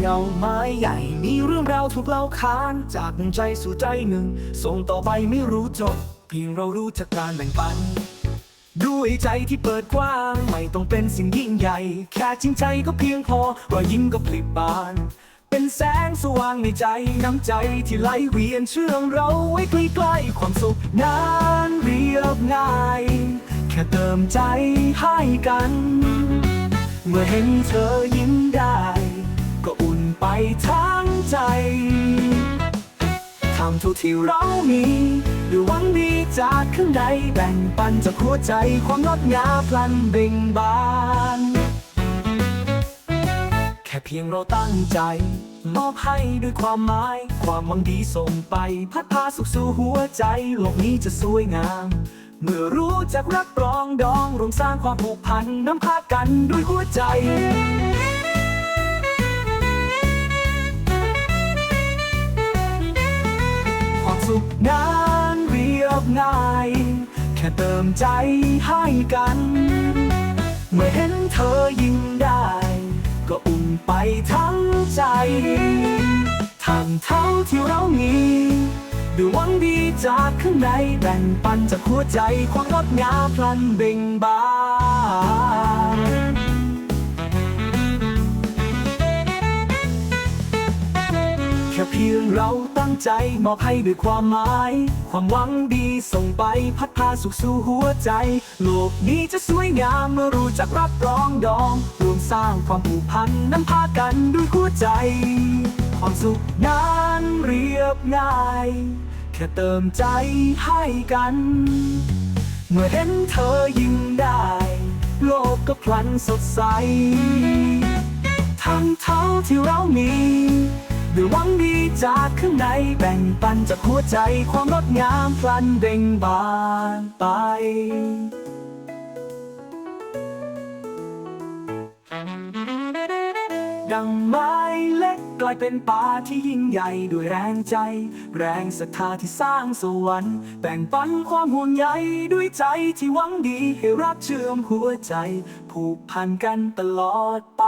เงาไม้ใหญ่ มีเรื่องราวถูกเล่าขาน จากหนึ่งใจสู่ใจหนึ่ง ส่งต่อไปไม่รู้จบ เพียงเรารู้จักการแบ่งปัน ด้วยใจที่เปิดกว้าง ไม่ต้องเป็นสิ่งยิ่งใหญ่ แค่จริงใจก็เพียงพอรอยยิ้มก็พลิบาน เป็นแสงสว่างในใจ น้ำใจที่ไหลเวียนเชื่อมเราไว้ใกล้ๆความสุขนั้นเรียบง่าย แค่เติมใจให้กัน เมื่อเห็นเธอยิ้มได้ ก็อุ่นไปทั้งใจทำทุกที่เรามีด้วยหวังดีจากข้างในแบ่งปันจากหัวใจความงดงามพลันเบ่งบาน แค่เพียงเราตั้งใจมอบให้ด้วยความหมาย ความหวังดีส่งไป พัดพาสุขสู่หัวใจ โลกนี้จะสวยงาม เมื่อรู้จักรักปรองดองรวมสร้างความผูกพันน้ำพากันด้วยหัวใจ สุขนั้นเรียบง่าย แค่เติมใจให้กัน เมื่อเห็นเธอยิ้มได้ ก็อุ่นไปทั้งใจทำเท่าที่เรามีด้วยหวังดีจากข้างในแบ่งปันจากหัวใจความงดงามพลันเบ่งบาน พียงเราตั้งใจมอบให้ด้วยความหมาย ความหวังดีส่งไปพัดพาสุขสู่หัวใจ โลกนี้จะสวยงามเมื่อรู้จักรับรองดองรวมสร้างความผูกพันนำพากันด้วยหัวใจ ความสุขนั้นเรียบง่าย แค่เติมใจให้กัน เมื่อเห็นเธอยิ้มได้ โลกก็พลันสดใสทำเท่าที่เรามี ด้วยหวังดีจากข้างในแบ่งปันจากหัวใจความงดงามพลันเบ่งบานไปดังไม้เล็กกลายเป็นป่าที่ยิ่งใหญ่ด้วยแรงใจ แรงศรัทธาที่สร้างสวรรค์แบ่งปันความห่วงใยด้วยใจที่หวังดีให้รักเชื่อมหัวใจ ผูกพันกันตลอดไป